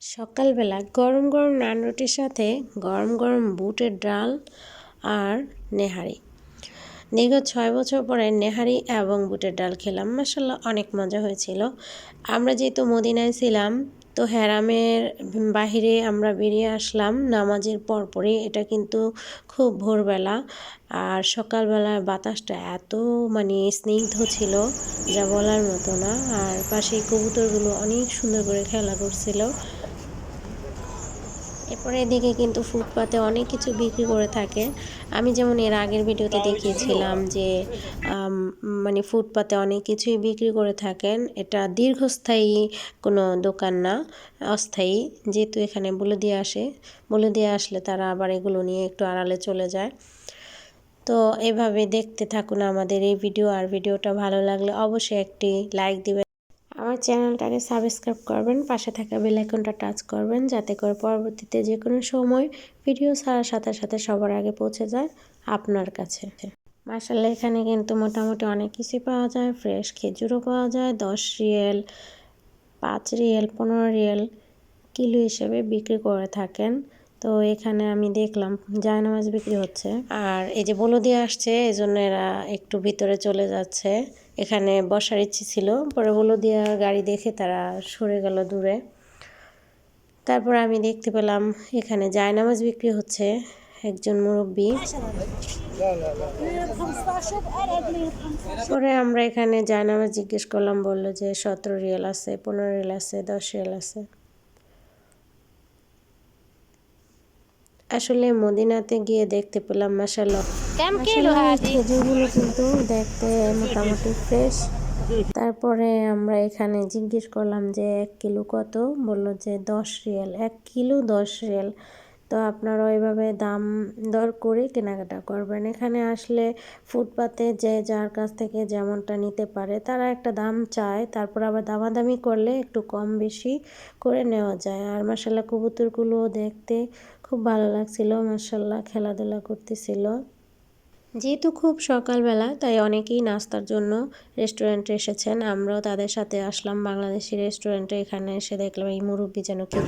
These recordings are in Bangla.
সকালবেলা গরম গরম নান রুটির সাথে গরম গরম বুটের ডাল আর নেহারি। দীর্ঘ ছয় বছর পরে নেহারি এবং বুটের ডাল খেলাম। মাসাল্লাহ অনেক মজা হয়েছিল। আমরা যেহেতু মদিনায় ছিলাম, তো হ্যারামের বাহিরে আমরা বেরিয়ে আসলাম। নামাজের পরপরই। এটা কিন্তু খুব ভোরবেলা। আর সকালবেলার বাতাসটা এত মানে স্নিগ্ধ ছিল, যা বলার মতো না। আর পাশে কবুতরগুলো অনেক সুন্দর করে খেলা করছিল। এরপরে এদিকে কিন্তু ফুটপাতে অনেক কিছু বিক্রি করে থাকে। আমি যেমন এর আগের ভিডিওতে দেখিয়েছিলাম যে মানে ফুটপাতে অনেক কিছুই বিক্রি করে থাকেন। এটা দীর্ঘস্থায়ী কোনো দোকান না, অস্থায়ী। যেহেতু এখানে বলে দিয়ে আসে বলে দিয়ে আসলে তারা আবার এগুলো নিয়ে একটু আড়ালে চলে যায়। তো এভাবে দেখতে থাকুন আমাদের এই ভিডিও। আর ভিডিওটা ভালো লাগলে অবশ্যই একটি লাইক দিবেন। চ্যানেলটাকে সাবস্ক্রাইব করবেন, পাশে থাকা বেলাইকনটা টাচ করবেন, যাতে করে পরবর্তীতে যে কোনো সময় ভিডিও ছাড়ার সাথে সাথে সবার আগে পৌঁছে যায় আপনার কাছে। মার্শাল্লাহ এখানে কিন্তু মোটামুটি অনেক কিছুই পাওয়া যায়। ফ্রেশ খেজুরও পাওয়া যায়, দশ রিয়েল, পাঁচ রিয়েল, পনেরো রিয়েল কিলো হিসেবে বিক্রি করে থাকেন। তো এখানে আমি দেখলাম জায়নামাজ বিক্রি হচ্ছে। আর এই যে বলদি আসছে এই জন্য এরা একটু ভিতরে চলে যাচ্ছে। এখানে বসার ইচ্ছে ছিল, পরে বলদিয়া গাড়ি দেখে তারা সরে গেল দূরে। তারপর আমি দেখতে পেলাম এখানে জায়নামাজ বিক্রি হচ্ছে একজন মুরব্বী। পরে আমরা এখানে জায়নামাজ জিজ্ঞেস করলাম, বলল যে সতেরো রিয়েল আছে, পনেরো রিয়েল আছে, দশ রিয়েল আছে। আসলে মদিনাতে গিয়ে দেখতে পেলাম মাসাল্লাহ খেজুরগুলো কিন্তু দেখতে মোটামুটি ফ্রেশ। তারপরে আমরা এখানে জিজ্ঞেস করলাম যে এক কিলো কত? বলল যে দশ রিয়াল। এক কিলো দশ রিয়াল। তো আপনারা ওইভাবে দাম দর করে কেনাকাটা করবেন। এখানে আসলে ফুটপাতে যে যার কাছ থেকে যেমনটা নিতে পারে তারা একটা দাম চায়, তারপর আবার দামাদামি করলে একটু কম বেশি করে নেওয়া যায়। আর মশালা কবুতরগুলো দেখতে খুব ভালো লাগছিল মাসাল্লাহ খেলাধুলা করতেছিল। যেহেতু খুব সকালবেলা, তাই অনেকেই নাস্তার জন্য রেস্টুরেন্টে এসেছেন। আমরাও তাদের সাথে আসলাম, বাংলাদেশি রেস্টুরেন্টে। এখানে এসে দেখলাম এই মুরব্বী যেন কি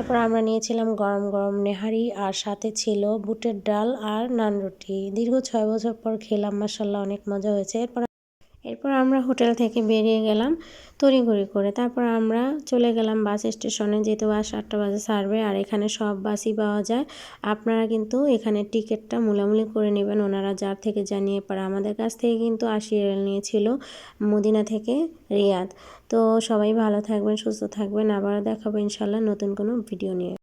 তারপর আমরা নিয়েছিলাম গরম গরম নেহারি, আর সাথে ছিল বুটের ডাল আর নান রুটি। দীর্ঘ ছয় বছর পর খেলাম মাসাল্লাহ অনেক মজা হয়েছে। এরপর এরপর আমরা হোটেল থেকে বেরিয়ে গেলাম তড়িঘড়ি করে। তারপর আমরা চলে গেলাম বাস স্টেশনে, যেহেতু বাস আটটা বাজে ছাড়বে আর এখানে সব বাসই পাওয়া যায়, আপনারা কিন্তু এখানে টিকিটটা মূলামূলি করে নেবেন। ওনারা যার থেকে জানিয়ে পারে। আমাদের কাছ থেকে কিন্তু আশি রেল নিয়েছিল মদিনা থেকে রিয়াদ। তো সবাই ভালো থাকবেন, সুস্থ থাকবেন। আবারও দেখাবো ইনশাল্লাহ নতুন কোনো ভিডিও নিয়ে।